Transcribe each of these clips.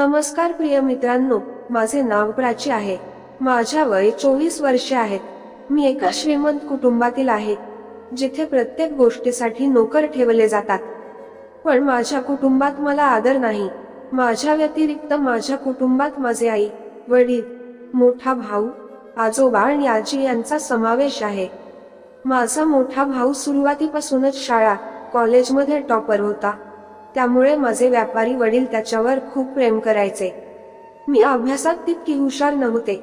नमस्कार प्रिय मित्रांनो माझे नाव प्राची आहे. माझ्या वय चोवीस वर्षे आहेत मी एका श्रीमंत कुटुंबातील आहे जिथे प्रत्येक गोष्टीसाठी नोकर ठेवले जातात. पण माझ्या कुटुंबात मला आदर नाही. माझ्या व्यतिरिक्त माझ्या कुटुंबात माझे आई वडील मोठा भाऊ आजोबा आणि आजी यांचा समावेश आहे. माझा मोठा भाऊ सुरुवातीपासूनच शाळा कॉलेजमध्ये टॉपर होता. त्यामुळे माझे व्यापारी वडील त्याच्यावर खूप प्रेम करायचे. मी अभ्यासात तितकी हुशार नव्हते.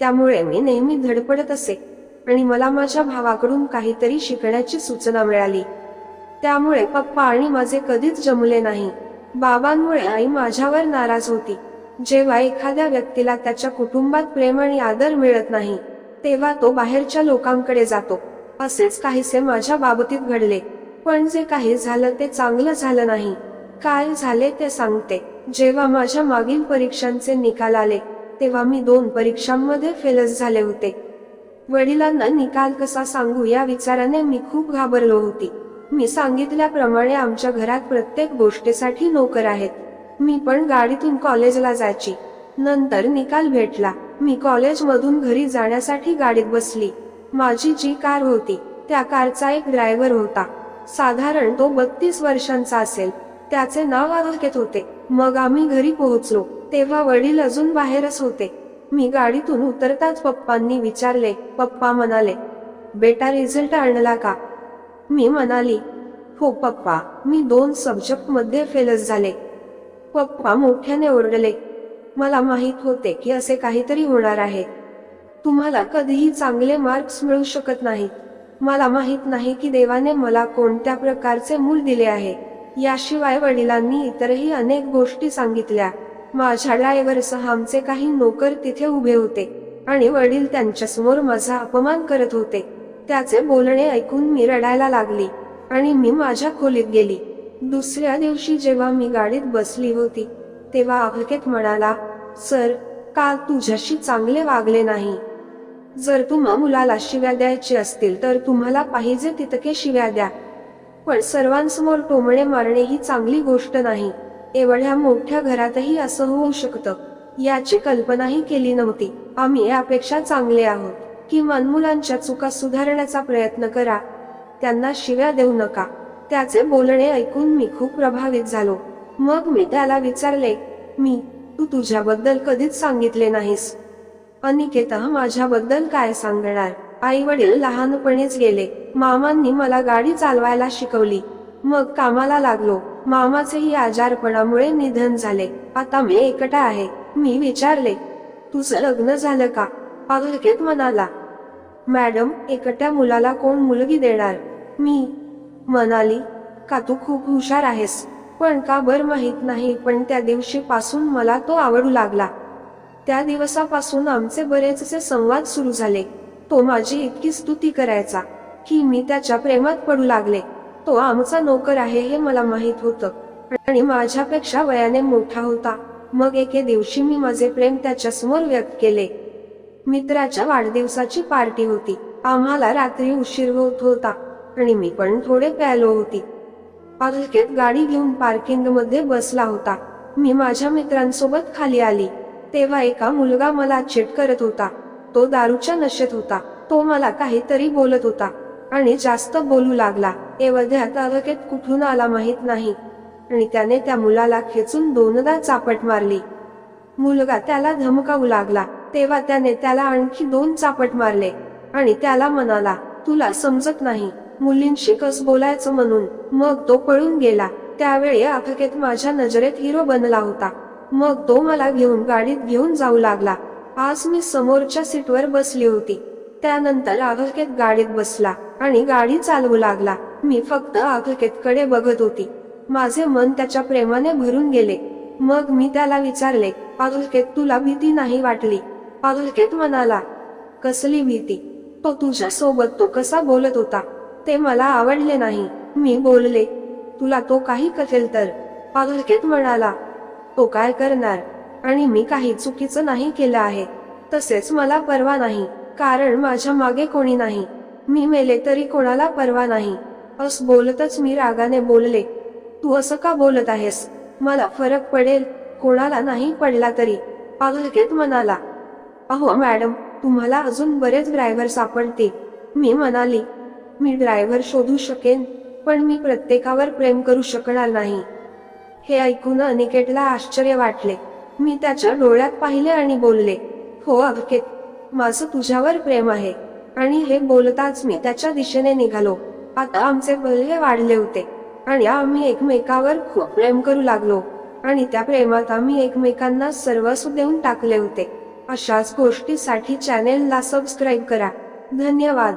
त्यामुळे मी नेहमी धडपडत असे आणि मला माझ्या भावाकडून काहीतरी शिकण्याची सूचना मिळाली. त्यामुळे पप्पा आणि माझे कधीच जमले नाही. बाबांमुळे आई माझ्यावर नाराज होती. जेव्हा एखाद्या व्यक्तीला त्याच्या कुटुंबात प्रेम आणि आदर मिळत नाही तेव्हा तो बाहेरच्या लोकांकडे जातो. असेच काहीसे माझ्या बाबतीत घडले. पण जे काही झालं ते चांगलं झालं नाही. काय झाले ते सांगते. जेव्हा माझ्या मागील परीक्षांचे निकाल आले तेव्हा मी दोन परीक्षांमध्ये फेलच झाले होते. वडिलांना निकाल कसा सांगू या विचाराने मी खूप घाबरलो होती. मी सांगितल्याप्रमाणे आमच्या घरात प्रत्येक गोष्टीसाठी नोकर आहेत. मी पण गाडीतून कॉलेजला जायची. नंतर निकाल भेटला. मी कॉलेजमधून घरी जाण्यासाठी गाडीत बसली. माझी जी कार होती त्या कारचा एक ड्रायव्हर होता. साधारण तो बत्तीस वर्षांचा असेल. त्याचे नाव अवकेत होते. मग आम्ही घरी पोहोचलो. तेव्हा वडील अजून बाहेरच होते. मी गाडीतून उतरताच पप्पांनी विचारले. पप्पा म्हणाले बेटा रिझल्ट आणला का? मी म्हणाली हो पप्पा मी दोन सब्जेक्टमध्ये फेलच झाले. पप्पा मोठ्याने ओरडले मला माहीत होते की असे काहीतरी होणार आहे. तुम्हाला कधीही चांगले मार्क्स मिळू शकत नाहीत. मला माहीत नाही की देवाने मला कोणत्या प्रकारचे मूल दिले आहे. याशिवाय वडिलांनी इतरही अनेक गोष्टी सांगितल्या. माझ्या ड्रायव्हरसह आमचे काही नोकर तिथे उभे होते आणि वडील त्यांच्यासमोर माझा अपमान करत होते. त्याचे बोलणे ऐकून मी रडायला लागली आणि मी माझ्या खोलीत गेली. दुसऱ्या दिवशी जेव्हा मी गाडीत बसली होती तेव्हा अभकेत म्हणाला सर काल तुझ्याशी चांगले वागले नाही? जर तुम्हा मुलाला शिव्या द्यायची असतील तर तुम्हाला पाहिजे तितके शिव्या द्या. पण सर्वांसमोर टोमणे मारणे ही चांगली गोष्ट नाही. एवढ्या मोठ्या घरातही असं होऊ शकतं. याची कल्पनाही केली नव्हती. आम्ही यापेक्षा चांगले आहोत. किमान मुलांच्या चुका सुधारण्याचा प्रयत्न करा. त्यांना शिव्या देऊ नका. त्याचे बोलणे ऐकून मी खूप प्रभावित झालो. मग मी त्याला विचारले मी तू तुझ्याबद्दल कधीच सांगितले नाहीस. अनिकेत माझ्याबद्दल काय सांगणार? आई वडील लहानपणीच गेले. मामांनी मला गाडी चालवायला शिकवली. मग कामाला लागलो. मामाचेही आजारपणामुळे निधन झाले. आता मी एकटा आहे. मी विचारले तुझं लग्न झालं का? अघरकेत म्हणाला मॅडम एकट्या मुलाला कोण मुलगी देणार? मी म्हणाली का तू खूप हुशार आहेस? पण का बर माहीत नाही पण त्या दिवशी पासून मला तो आवडू लागला. त्या दिवसापासून आमचे बरेचसे संवाद सुरू झाले. तो माझी इतकी स्तुती करायचा की मी त्याच्या प्रेमात पडू लागले. तो आमचा नोकर आहे हे मला माहीत होतं आणि माझ्यापेक्षा वयाने मोठा होता. मग एके दिवशी मी माझे प्रेम त्याच्यासमोर व्यक्त केले. मित्राच्या वाढदिवसाची पार्टी होती. आम्हाला रात्री उशीर होत होता आणि मी पण थोडे प्यालो होती. अल्केत गाडी घेऊन पार्किंगमध्ये बसला होता. मी माझ्या मित्रांसोबत खाली आली. तेव्हा एका मुलगा मला चिट करत होता. तो दारूच्या नशेत होता. तो मला काहीतरी बोलत होता. आणि जास्त बोलू लागला. एवढ्या अवकेत कुठून आला माहीत नाही. आणि त्याने त्या मुलाला खेचून दोनदा चापट मारली. मुलगा त्याला धमकावू लागला. तेव्हा त्याने त्याला आणखी दोन चापट मारले. आणि त्याला म्हणाला तुला समजत नाही. मुलींशी कस बोलायचं म्हणून. मग तो पळून गेला. त्यावेळी अखकेत माझ्या नजरेत हिरो बनला होता. मग तो मला घेऊन गाडीत घेऊन जाऊ लागला. आज मी समोरच्या सीटवर बसली होती. त्यानंतर अघकेत गाडीत बसला आणि गाडी चालवू लागला. मी फक्त अघकेतकडे बघत होती. माझे मन त्याच्या प्रेमाने भरून गेले. मग मी त्याला विचारले अघकेत तुला भीती नाही वाटली? अघकेत म्हणाला कसली भीती? तो तुझ्या सोबत तो कसा बोलत होता? ते मला आवडले नाही. मी बोलले तुला तो काही कसेल तर? अघकेत म्हणाला तो काय करणार? आणि मी काही चुकीचं नाही केलं आहे. तसेच मला परवा नाही कारण माझ्या मागे कोणी नाही. मी मेले तरी कोणाला परवा नाही. अस बोलतच मी रागाने बोलले तू असं का बोलत आहेस? मला फरक पडेल कोणाला नाही पडला तरी. पागलकेत म्हणाला अहो मॅडम तुम्हाला अजून बरेच ड्रायव्हर सापडतील मी म्हणाली मी ड्रायव्हर शोधू शकेन पण मी प्रत्येकावर प्रेम करू शकणार नाही. हे ऐकून अनिकेतला आश्चर्य वाटले. मी त्याच्या डोळ्यात पाहिले आणि बोलले हो अनिकेत माझं तुझ्यावर प्रेम आहे. आणि हे बोलताच मी त्याच्या दिशेने निघालो. आता आमचे बल्य वाढले होते आणि आम्ही एकमेकावर खूप प्रेम करू लागलो आणि त्या प्रेमात आम्ही एकमेकांना सर्वस्व देऊन टाकले होते. अशाच गोष्टीसाठी चॅनेलला सबस्क्राईब करा. धन्यवाद.